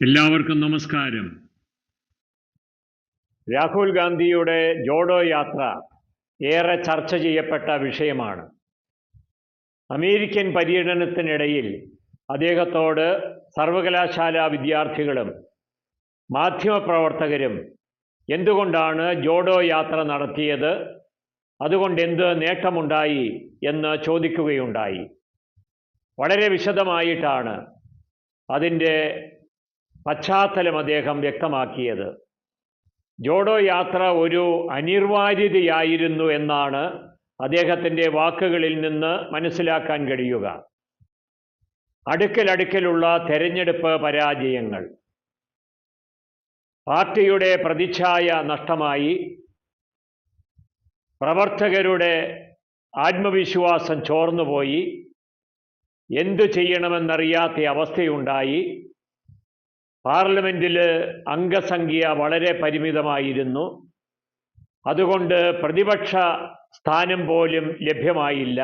എല്ലാവർക്കും നമസ്കാരം. രാഹുൽ ഗാന്ധിയുടെ ജോഡോ യാത്ര ഏറെ ചർച്ച ചെയ്യപ്പെട്ട വിഷയമാണ്. അമേരിക്കൻ പര്യടനത്തിനിടയിൽ അദ്ദേഹത്തോട് സർവകലാശാല വിദ്യാർത്ഥികളും മാധ്യമപ്രവർത്തകരും എന്തുകൊണ്ടാണ് ജോഡോ യാത്ര നടത്തിയത്? അതുകൊണ്ട് എന്ത് നേട്ടമുണ്ടായി എന്ന് ചോദിക്കുകയുണ്ടായി. വളരെ വിശദമായിട്ടാണ് അതിന്റെ പശ്ചാത്തലം അദ്ദേഹം വ്യക്തമാക്കിയത്. ജോഡോ യാത്ര ഒരു അനിർവാര്യതയായിരുന്നു എന്നാണ് അദ്ദേഹത്തിന്റെ വാക്കുകളിൽ നിന്ന് മനസ്സിലാക്കാൻ കഴിയുക. അടുക്കലടുക്കലുള്ള തെരഞ്ഞെടുപ്പ് പരാജയങ്ങൾ. പാർട്ടിയുടെ പ്രതിച്ഛായ നഷ്ടമായി. പ്രവർത്തകരുടെ ആത്മവിശ്വാസം ചോർന്നുപോയി. എന്തു ചെയ്യണമെന്നറിയാത്ത അവസ്ഥയുണ്ടായി. പാർലമെന്റിൽ അംഗസംഖ്യ വളരെ പരിമിതമായിരുന്നു. അതുകൊണ്ട് പ്രതിപക്ഷ സ്ഥാനം പോലും ലഭ്യമായില്ല.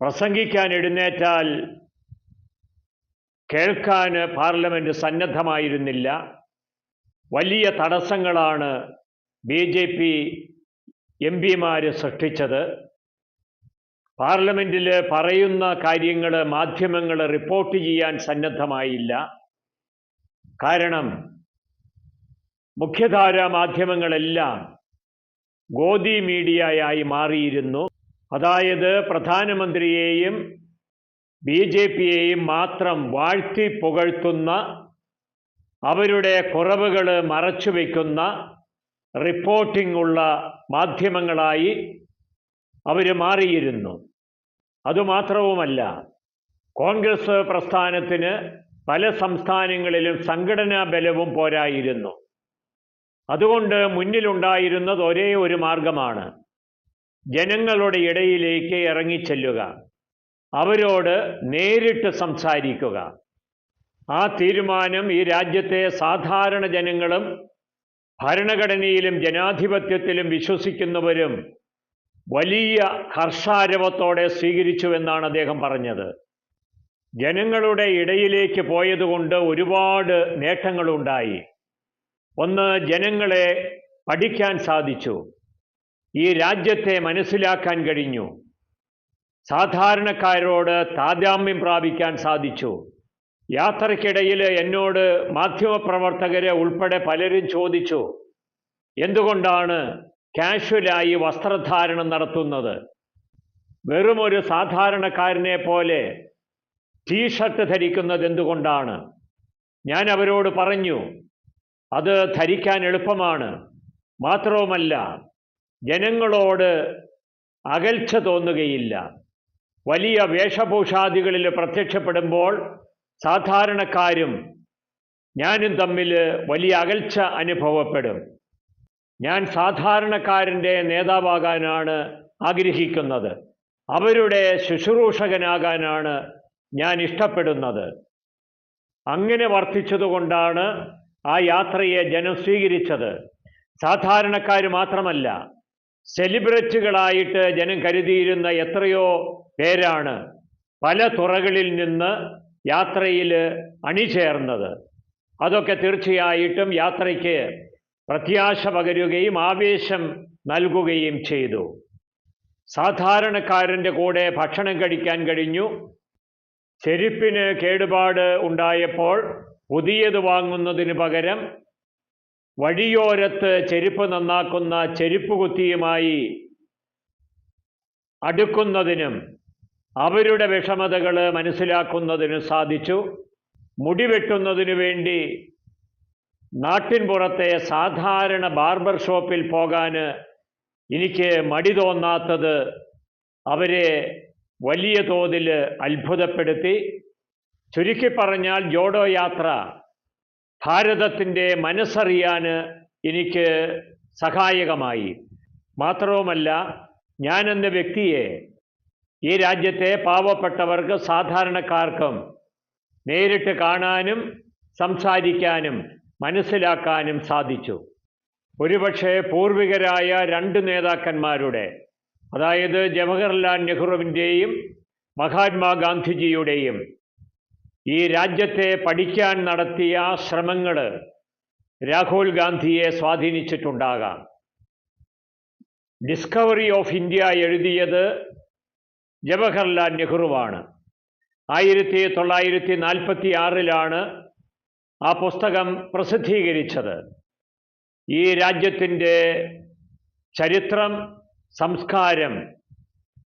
പ്രസംഗിക്കാൻ എഴുന്നേറ്റാൽ കേൾക്കാൻ പാർലമെന്റ് സന്നദ്ധമായിരുന്നില്ല. വലിയ തടസ്സങ്ങളാണ് ബി ജെ പി എം പിമാർ സൃഷ്ടിച്ചത്. പാർലമെന്റിൽ പറയുന്ന കാര്യങ്ങൾ മാധ്യമങ്ങൾ റിപ്പോർട്ട് ചെയ്യാൻ സന്നദ്ധമായില്ല. കാരണം മുഖ്യധാര മാധ്യമങ്ങളെല്ലാം ഗോദി മീഡിയയായി മാറിയിരുന്നു. അതായത് പ്രധാനമന്ത്രിയെയും ബി ജെ പിയെയും മാത്രം വാഴ്ത്തി പുകഴ്ത്തുന്ന അവരുടെ കുറവുകൾ മറച്ചുവെക്കുന്ന റിപ്പോർട്ടിംഗ് ഉള്ള മാധ്യമങ്ങളായി അവർ മാറിയിരുന്നു. അതുമാത്രവുമല്ല കോൺഗ്രസ് പ്രസ്ഥാനത്തിന് പല സംസ്ഥാനങ്ങളിലും സംഘടനാ ബലവും പോരായിരുന്നു. അതുകൊണ്ട് മുന്നിലുണ്ടായിരുന്നത് ഒരേ ഒരു മാർഗമാണ്. ജനങ്ങളുടെ ഇടയിലേക്ക് ഇറങ്ങിച്ചെല്ലുക. അവരോട് നേരിട്ട് സംസാരിക്കുക. ആ തീരുമാനം ഈ രാജ്യത്തെ സാധാരണ ജനങ്ങളും ഭരണഘടനയിലും ജനാധിപത്യത്തിലും വിശ്വസിക്കുന്നവരും വലിയ ഹർഷാരവത്തോടെ സ്വീകരിച്ചുവെന്നാണ് അദ്ദേഹം പറഞ്ഞത്. ജനങ്ങളുടെ ഇടയിലേക്ക് പോയതുകൊണ്ട് ഒരുപാട് നേട്ടങ്ങളുണ്ടായി. ഒന്ന് ജനങ്ങളെ പഠിക്കാൻ സാധിച്ചു. ഈ രാജ്യത്തെ മനസ്സിലാക്കാൻ കഴിഞ്ഞു. സാധാരണക്കാരോട് താതാമ്യം പ്രാപിക്കാൻ സാധിച്ചു. യാത്രയ്ക്കിടയിൽ എന്നോട് മാധ്യമപ്രവർത്തകരെ ഉൾപ്പെടെ പലരും ചോദിച്ചു എന്തുകൊണ്ടാണ് കാഷ്വലായി വസ്ത്രധാരണം നടത്തുന്നത്. വെറും ഒരു സാധാരണക്കാരനെ പോലെ ടീഷർട്ട് ധരിക്കുന്നത് എന്തുകൊണ്ടാണ്? ഞാൻ അവരോട് പറഞ്ഞു അത് ധരിക്കാൻ എളുപ്പമാണ്. മാത്രവുമല്ല ജനങ്ങളോട് അകൽച്ച തോന്നുകയില്ല. വലിയ വേഷഭൂഷാദികളിൽ പ്രത്യക്ഷപ്പെടുമ്പോൾ സാധാരണക്കാരും ഞാനും തമ്മിൽ വലിയ അകൽച്ച അനുഭവപ്പെടും. ഞാൻ സാധാരണക്കാരന്റെ നേതാവാകാനാണ് ആഗ്രഹിക്കുന്നത്. അവരുടെ ശുശ്രൂഷകനാകാനാണ് ഞാൻ ഇഷ്ടപ്പെടുന്നത്. അങ്ങനെ വർത്തിച്ചതുകൊണ്ടാണ് ആ യാത്രയെ ജനം സ്വീകരിച്ചത്. സാധാരണക്കാർ മാത്രമല്ല സെലിബ്രിറ്റികളായിട്ട് ജനം കരുതിയിരുന്ന എത്രയോ പേരാണ് പല തുറകളിൽ നിന്ന് യാത്രയിൽ അണിചേർന്നത്. അതൊക്കെ തീർച്ചയായിട്ടും യാത്രയ്ക്ക് പ്രത്യാശ പകരുകയും ആവേശം നൽകുകയും ചെയ്തു. സാധാരണക്കാരന്റെ കൂടെ ഭക്ഷണം കഴിക്കാൻ കഴിഞ്ഞു. ചെരുപ്പിന് കേടുപാട് ഉണ്ടായപ്പോൾ പുതിയത് വാങ്ങുന്നതിന് പകരം വഴിയോരത്ത് ചെരുപ്പ് നന്നാക്കുന്ന ചെരുപ്പ് കുത്തിയുമായി അടുക്കുന്നതിനും അവരുടെ വിഷമതകൾ മനസ്സിലാക്കുന്നതിനും സാധിച്ചു. മുടി വെട്ടുന്നതിനു വേണ്ടി നാട്ടിൻ പുറത്തെ സാധാരണ ബാർബർ ഷോപ്പിൽ പോകാൻ എനിക്ക് മടി തോന്നാത്തത് അവരെ വലിയ തോതിൽ അത്ഭുതപ്പെടുത്തി. ചുരുക്കി പറഞ്ഞാൽ ജോഡോ യാത്ര ഭാരതത്തിന്റെ മനസ്സറിയാൻ എനിക്ക് സഹായകമായി. മാത്രവുമല്ല ഞാനെന്ന വ്യക്തിയെ ഈ രാജ്യത്തെ പാവപ്പെട്ടവർക്ക് സാധാരണക്കാർക്കും നേരിട്ട് കാണാനും സംസാരിക്കാനും മനസ്സിലാക്കാനും സാധിച്ചു. ഒരുപക്ഷെ പൂർവികരായ രണ്ട് നേതാക്കന്മാരുടെ അതായത് ജവഹർലാൽ നെഹ്റുവിന്റെയും മഹാത്മാഗാന്ധിജിയുടെയും ഈ രാജ്യത്തെ പഠിക്കാൻ നടത്തിയ ശ്രമങ്ങൾ രാഹുൽ ഗാന്ധിയെ സ്വാധീനിച്ചിട്ടുണ്ടാകാം. ഡിസ്കവറി ഓഫ് ഇന്ത്യ എഴുതിയത് ജവഹർലാൽ നെഹ്റുവാണ്. ആയിരത്തി തൊള്ളായിരത്തി നാൽപ്പത്തി ആറിലാണ് ആ പുസ്തകം പ്രസിദ്ധീകരിച്ചത് ഈ രാജ്യത്തിന്റെ ചരിത്രം സംസ്കാരം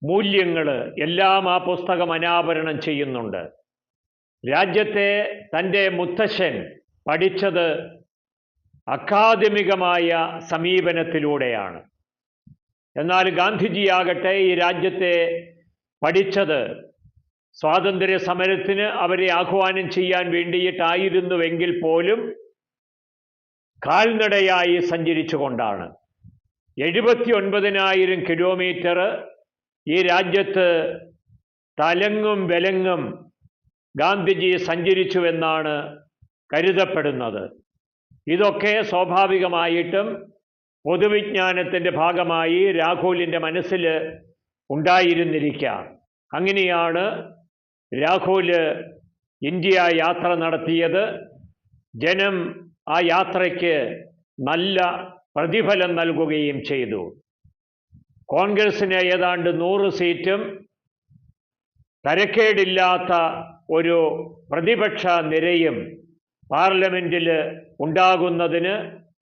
മൂല്യങ്ങൾ എല്ലാം ആ പുസ്തകം അനാവരണം ചെയ്യുന്നുണ്ട്. രാജ്യത്തെ തന്റെ മുത്തശ്ശൻ പഠിച്ചത് അക്കാദമികമായ സമീപനത്തിലൂടെയാണ്. എന്നാൽ ഗാന്ധിജിയാകട്ടെ ഈ രാജ്യത്തെ പഠിച്ചത് സ്വാതന്ത്ര്യ സമരത്തിന് അവരെ ആഹ്വാനം ചെയ്യാൻ വേണ്ടിയിട്ടായിരുന്നുവെങ്കിൽ പോലും കാൽനടയായി സഞ്ചരിച്ചുകൊണ്ടാണ്. എഴുപത്തി ഒൻപതിനായിരം കിലോമീറ്റർ ഈ രാജ്യത്ത് തലങ്ങും വിലങ്ങും ഗാന്ധിജി സഞ്ചരിച്ചുവെന്നാണ് കരുതപ്പെടുന്നത്. ഇതൊക്കെ സ്വാഭാവികമായിട്ടും പൊതുവിജ്ഞാനത്തിന്റെ ഭാഗമായി രാഹുലിന്റെ മനസ്സിൽ ഉണ്ടായിരുന്നിരിക്കാം. അങ്ങനെയാണ് രാഹുൽ ഇന്ത്യ യാത്ര നടത്തിയത്. ജനം ആ യാത്രയ്ക്ക് നല്ല പ്രതിഫലം നൽകുകയും ചെയ്തു. കോൺഗ്രസിന് ഏതാണ്ട് നൂറ് സീറ്റും തരക്കേടില്ലാത്ത ഒരു പ്രതിപക്ഷ നിരയും പാർലമെന്റിൽ ഉണ്ടാകുന്നതിന്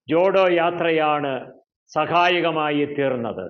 ജോഡോ യാത്രയാണ് സഹായകമായി തീർന്നത്.